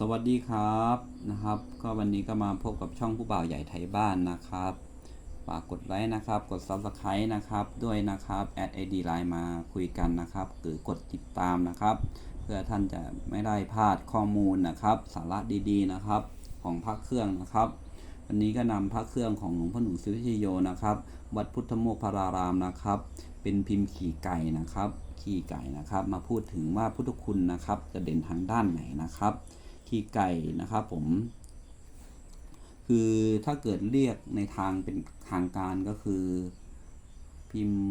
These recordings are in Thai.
สวัสดีครับนะครับ ก็วันนี้ก็มาพบกับช่องผู้บ่าวใหญ่ไทยบ้านนะครับฝากกดไลค์นะครับ กด Subscribe นะครับ ด้วยนะครับแอดไอดีไลน์มาคุยกันนะครับ หรือกดติดตามนะครับ เพื่อท่านจะไม่ได้พลาดข้อมูลนะครับ สาระดีๆนะครับ ของพระเครื่องนะครับ วันนี้ก็นำพระเครื่องของหลวงพ่อหนุ่มศิวิโยนะครับ วัดพุทธโมกพรารามนะครับ เป็นพิมพ์ขี่ไก่นะครับ ขี่ไก่นะครับ มาพูดถึงว่าพุทธคุณนะครับ จะเด่นทางด้านไหนนะครับ ขี่ไก่นะครับผม คือถ้าเกิดเรียกในทางเป็นทางการก็คือ พิมพ์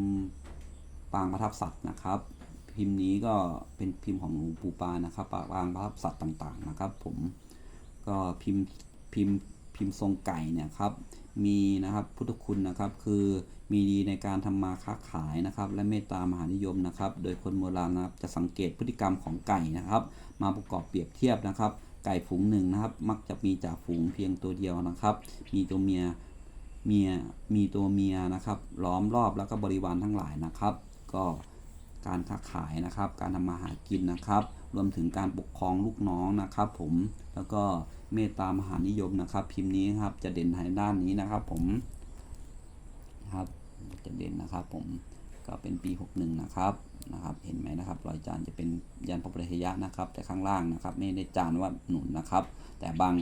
ปางประทับสัตว์นะครับ พิมพ์นี้ก็เป็นพิมพ์ของหลวงปู่ปานนะครับปางประทับสัตว์ต่างๆนะครับ ผมก็พิมพ์พิมพ์ พิมพ์ทรงไก่เนี่ยครับมีนะครับพุทธคุณนะครับคือมีดีในการทำมาค้าขายนะครับ และเมตตามหานิยมนะครับ โดยคนโบราณนะครับจะสังเกตพฤติกรรมของไก่นะครับ มาประกอบเปรียบเทียบนะครับ ไก่ฝูงหนึ่งนะครับ มักจะมีจ่าฝูงเพียงตัวเดียวนะครับ มีตัวเมียเมียมีตัวเมียนะครับ ล้อมรอบแล้วก็บริวารทั้งหลายนะครับ ก็การค้าขายนะครับ การทำมาหากินนะครับ รวมถึงการปกครองลูกน้องนะครับ ผมแล้วก็ เมตตามหานิยมนะครับ พิมพ์นี้ครับจะเด่นทางด้านนี้นะครับ ผมนะครับจะเด่นนะครับ ผมก็เป็นปี 61 นะครับนะครับ เห็นไหมนะครับรอยจานจะเป็นยันพระปริยะนะครับ แต่ข้างล่างนะครับ ไม่ได้จานว่าหนุนนะครับ แต่บาง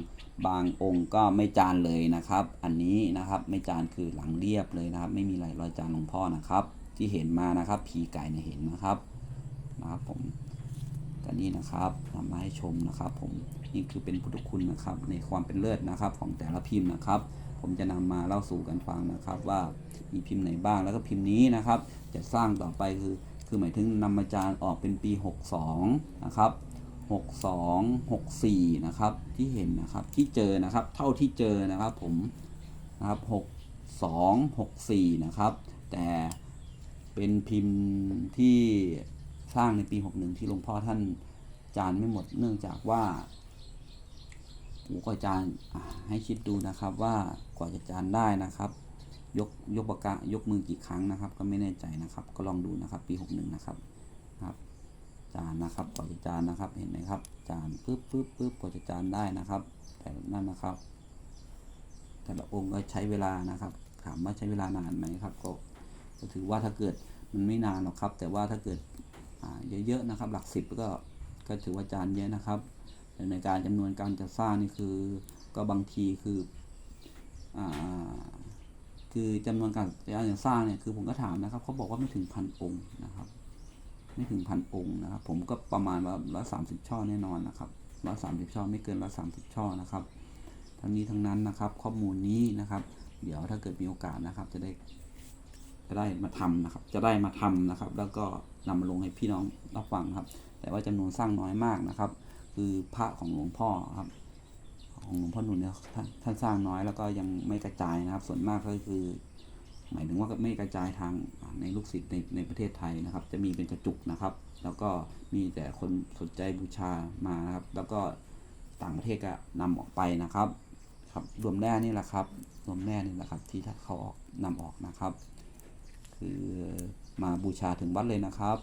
บางองค์ก็ไม่จานเลยนะครับ อันนี้นะครับไม่จานคือหลังเรียบเลยนะครับ ไม่มีรอยรอยจานหลวงพ่อนะครับ ที่เห็นมานะครับผีไก่เนี่ยเห็นนะครับนะครับผม ก็นี่นะครับนำมาให้ชมนะครับ ผมนี่คือเป็นพุทธคุณนะครับ ในความเป็นเลิศนะครับ ของแต่ละพิมพ์นะครับ ผมจะนำมาเล่าสู่กันฟังนะครับ ว่ามีพิมพ์ไหนบ้างแล้วก็พิมพ์นี้นะครับ จะสร้างต่อไปคือคือหมายถึงนำมาจารย์ออกเป็นปี 62 นะครับ 62 64 นะครับ ที่เห็นนะครับที่เจอนะครับ เท่าที่เจอนะครับ ผมนะครับ 62 64 นะครับ แต่เป็นพิมพ์ที่ สร้างในปี 61 ที่หลวงพ่อท่านจานไม่หมดเนื่องจากว่าโอ้ก็อาจารย์อ่าให้คิดดูนะครับว่ากว่าจะจานได้นะครับ ยกยกปากกายกมือกี่ครั้งนะครับ ก็ไม่แน่ใจนะครับ ก็ลองดูนะครับ ปี 61 นะครับนะครับ จานนะครับกว่าจะจานนะครับเห็นไหมครับ จานปึ๊บปึ๊บปึ๊บกว่าจะจานได้นะครับ แต่นั่นนะครับ แต่ละองค์ก็ใช้เวลานะครับ ถามว่าใช้เวลานานไหมครับ ก็ถือว่าถ้าเกิดมันไม่นานหรอกครับ แต่ว่าถ้าเกิด เยอะๆนะครับ หลักสิบก็ก็ถือว่าจานเยอะนะครับแต่ในการจำนวนการจะสร้างนี่คือก็บางทีคืออคือจำนวนการจะสร้างเนี่ยคือผมก็ถามนะครับเขาบอกว่าไม่ถึงพันองค์นะครับ ไม่ถึงพันองค์นะครับ ผมก็ประมาณว่าร้อยสามสิบช่อแน่นอนนะครับร้อยสามสิบช่อไม่เกินร้อยสามสิบช่อนะครับทั้งนี้ทั้งนั้นนะครับ ข้อมูลนี้นะครับ เดี๋ยวถ้าเกิดมีโอกาสนะครับ จะได้ จะได้มาทำนะครับ จะได้มาทำนะครับ แล้วก็นำมาลงให้พี่น้องรับฟังครับ แต่ว่าจำนวนสร้างน้อยมากนะครับ คือพระของหลวงพ่อครับ ของหลวงพ่อหนุนเนี่ยท่านท่านสร้างน้อยแล้วก็ยังไม่กระจายนะครับ ส่วนมากก็คือ หมายถึงว่าไม่กระจายทางในลูกศิษย์ในในประเทศไทยนะครับ จะมีเป็นกระจุกนะครับ แล้วก็มีแต่คนสนใจบูชามานะครับ แล้วก็ต่างประเทศก็นำออกไปนะครับ ครับรวมแร่นี่แหละครับรวมแร่นี่แหละครับ ที่เขาออกนำออกนะครับ คือมาบูชาถึงวัดเลยนะครับ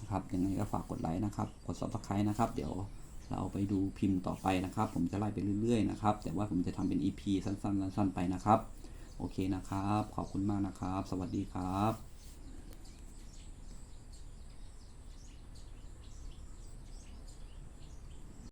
นะครับยังไงก็ฝากกดไลค์นะครับ กดซับสไครต์นะครับ เดี๋ยวเราไปดูพิมพ์ต่อไปนะครับ ผมจะไล่ไปเรื่อยๆนะครับ แต่ว่าผมจะทำเป็น EP สั้นๆสั้นๆไปนะครับ โอเคนะครับ ขอบคุณมากนะครับ สวัสดีครับ